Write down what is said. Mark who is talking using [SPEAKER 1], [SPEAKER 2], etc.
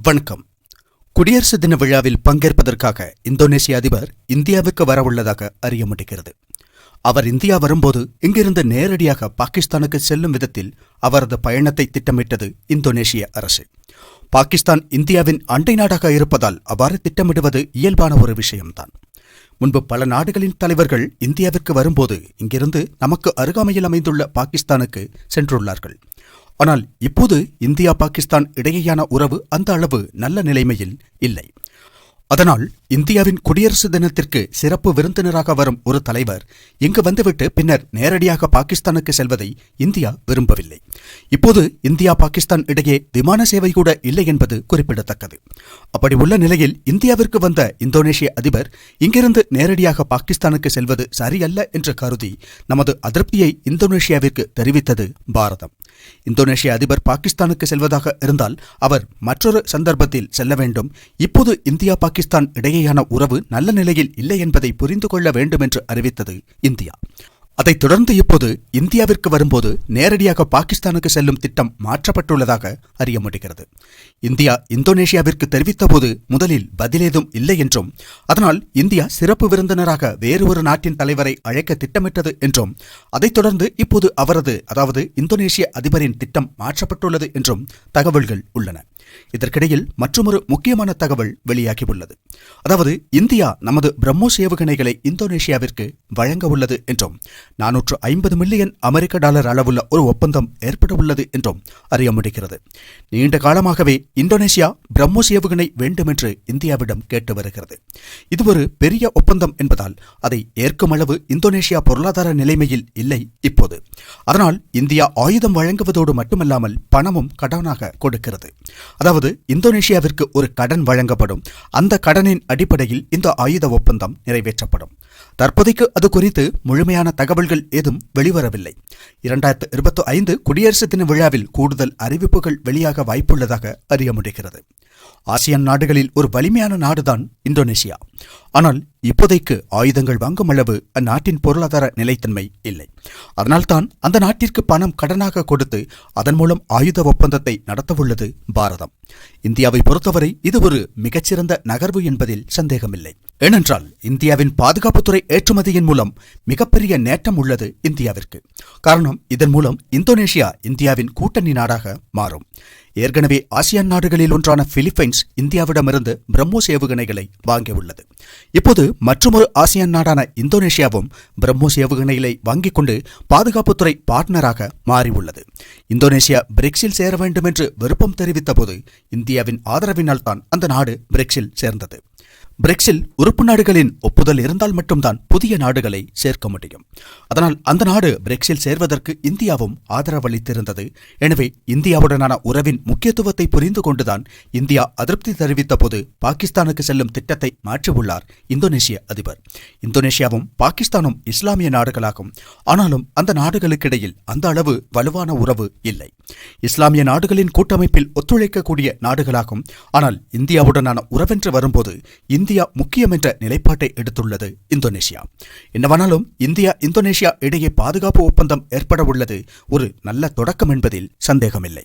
[SPEAKER 1] வணக்கம். குடியரசு தின விழாவில் பங்கேற்பதற்காக இந்தோனேசிய அதிபர் இந்தியாவுக்கு வரவுள்ளதாக அறிய முடிகிறது. அவர் இந்தியா வரும்போது இங்கிருந்து நேரடியாக பாகிஸ்தானுக்கு செல்லும் விதத்தில் அவரது பயணத்தை திட்டமிட்டது இந்தோனேசிய அரசு. பாகிஸ்தான் இந்தியாவின் அண்டை நாடாக இருப்பதால் அவ்வாறு திட்டமிடுவது இயல்பான ஒரு விஷயம்தான். முன்பு பல நாடுகளின் தலைவர்கள் இந்தியாவிற்கு வரும்போது இங்கிருந்து நமக்கு அருகாமையில் அமைந்துள்ள பாகிஸ்தானுக்கு சென்றுள்ளார்கள். ஆனால் இப்போது இந்தியா பாகிஸ்தான் இடையேயான உறவு அந்த அளவு நல்ல நிலைமையில் இல்லை. அதனால் இந்தியாவின் குடியரசு தினத்திற்கு சிறப்பு விருந்தினராக வரும் ஒரு தலைவர் இங்கு வந்துவிட்டு பின்னர் நேரடியாக பாகிஸ்தானுக்கு செல்வதை இந்தியா விரும்பவில்லை. இப்போது இந்தியா பாகிஸ்தான் இடையே விமான சேவை கூட இல்லை என்பது குறிப்பிடத்தக்கது. அப்படி உள்ள நிலையில் இந்தியாவிற்கு வந்த இந்தோனேஷிய அதிபர் இங்கிருந்து நேரடியாக பாகிஸ்தானுக்கு செல்வது சரியல்ல என்று கருதி நமது அதிருப்தியை இந்தோனேஷியாவிற்கு தெரிவித்தது பாரதம். இந்தோனேஷிய அதிபர் பாகிஸ்தானுக்கு செல்வதாக இருந்தால் அவர் மற்றொரு சந்தர்ப்பத்தில் செல்ல வேண்டும். இப்போது இந்தியா பாகிஸ்தான் இடையேயான உறவு நல்ல நிலையில் இல்லை என்பதை புரிந்து கொள்ள வேண்டும் என்று அறிவித்தது இந்தியா. அதைத் தொடர்ந்து இப்போது இந்தியாவிற்கு வரும்போது நேரடியாக பாகிஸ்தானுக்கு செல்லும் திட்டம் மாற்றப்பட்டுள்ளதாக அறிய முடிகிறது. இந்தியா இந்தோனேஷியாவிற்கு தெரிவித்தபோது முதலில் பதிலேதும் இல்லை என்றும் அதனால் இந்தியா சிறப்பு விருந்தினராக வேறு ஒரு நாட்டின் தலைவரை அழைக்க திட்டமிட்டது என்றும் அதைத் தொடர்ந்து இப்போது அவரது அதாவது இந்தோனேஷிய அதிபரின் திட்டம் மாற்றப்பட்டுள்ளது என்றும் தகவல்கள் உள்ளன. இதற்கிடையில் மற்றொரு முக்கியமான தகவல் வெளியாகியுள்ளது. அதாவது இந்தியா நமது பிரம்மோஸ் ஏவுகணைகளை இந்தோனேஷியாவிற்கு வழங்க உள்ளது என்றும் நானூற்று ஐம்பது மில்லியன் அமெரிக்க டாலர் அளவுள்ள ஒரு ஒப்பந்தம் ஏற்பட உள்ளது என்றும் அறிய முடிகிறது நீண்ட காலமாகவே இந்தோனேஷியா பிரம்மோஸ் ஏவுகணை வேண்டுமென்று இந்தியாவிடம் கேட்டு வருகிறது. இது ஒரு பெரிய ஒப்பந்தம் என்பதால் அதை ஏற்கும் அளவு இந்தோனேஷியா பொருளாதார நிலைமையில் இல்லை இப்போது. அதனால் இந்தியா ஆயுதம் வழங்குவதோடு மட்டுமல்லாமல் பணமும் கடனாக கொடுக்கிறது. அதாவது இந்தோனேஷியாவிற்கு ஒரு கடன் வழங்கப்படும். அந்த கடனின் அடிப்படையில் இந்த ஆயுத ஒப்பந்தம் நிறைவேற்றப்படும். தற்போதைக்கு அது குறித்து முழுமையான தகவல்கள் ஏதும் வெளிவரவில்லை. இரண்டாயிரத்து இருபத்தி ஐந்து குடியரசு தின விழாவில் கூடுதல் அறிவிப்புகள் வெளியாக வாய்ப்புள்ளதாக அறிய முடிகிறது ஆசியான் நாடுகளில் ஒரு வலிமையான நாடுதான் இந்தோனேஷியா. ஆனால் இப்போதைக்கு ஆயுதங்கள் வாங்கும் அளவு அந்நாட்டின் பொருளாதார நிலைத்தன்மை இல்லை. அதனால்தான் அந்த நாட்டிற்கு பணம் கடனாக கொடுத்து அதன் மூலம் ஆயுத ஒப்பந்தத்தை நடத்தவுள்ளது பாரதம். இந்தியாவை பொறுத்தவரை இது ஒரு மிகச்சிறந்த நகர்வு என்பதில் சந்தேகமில்லை. ஏனென்றால் இந்தியாவின் பாதுகாப்புத்துறை ஏற்றுமதியின் மூலம் மிகப்பெரிய நேட்டம் உள்ளது இந்தியாவிற்கு. காரணம் இதன் மூலம் இந்தோனேஷியா இந்தியாவின் கூட்டணி நாடாக மாறும். ஏற்கனவே ஆசியான் நாடுகளில் ஒன்றான பிலிப்பைன்ஸ் இந்தியாவிடமிருந்து பிரம்மோஸ் ஏவுகணைகளை வாங்கியுள்ளது. இப்போது மற்றொரு ஆசியான் நாடான இந்தோனேஷியாவும் பிரம்மோஸ் ஏவுகணைகளை வாங்கிக் கொண்டு பாதுகாப்புத்துறை பார்ட்னராக மாறியுள்ளது. இந்தோனேஷியா பிரிக்ஸில் சேர வேண்டும் என்று விருப்பம் தெரிவித்தபோது இந்தியாவின் ஆதரவினால் தான் அந்த நாடு பிரிக்ஸில் சேர்ந்தது. பிரிக்ஸில் உறுப்பு நாடுகளின் ஒப்புதல் இருந்தால் மட்டும்தான் புதிய நாடுகளை சேர்க்க முடியும். அதனால் அந்த நாடு பிரிக்ஸில் சேர்வதற்கு இந்தியாவும் ஆதரவளித்திருந்தது. எனவே இந்தியாவுடனான உறவின் முக்கியத்துவத்தை புரிந்து கொண்டுதான் இந்தியா அதிருப்தி தெரிவித்த போது பாகிஸ்தானுக்கு செல்லும் திட்டத்தை மாற்றியுள்ளார் இந்தோனேஷிய அதிபர். இந்தோனேஷியாவும் பாகிஸ்தானும் இஸ்லாமிய நாடுகளாகும். ஆனாலும் அந்த நாடுகளுக்கிடையில் அந்த அளவு வலுவான உறவு இல்லை. இஸ்லாமிய நாடுகளின் கூட்டமைப்பில் ஒத்துழைக்கக்கூடிய நாடுகளாகும். ஆனால் இந்தியாவுடனான உறவென்று வரும்போது இந்திய இந்தியா முக்கியம் என்ற நிலைப்பாட்டை எடுத்துள்ளது இந்தோனேஷியா. என்னவானாலும் இந்தியா இந்தோனேஷியா இடையே பாதுகாப்பு ஒப்பந்தம் ஏற்பட உள்ளது ஒரு நல்ல தொடக்கம் என்பதில் சந்தேகமில்லை.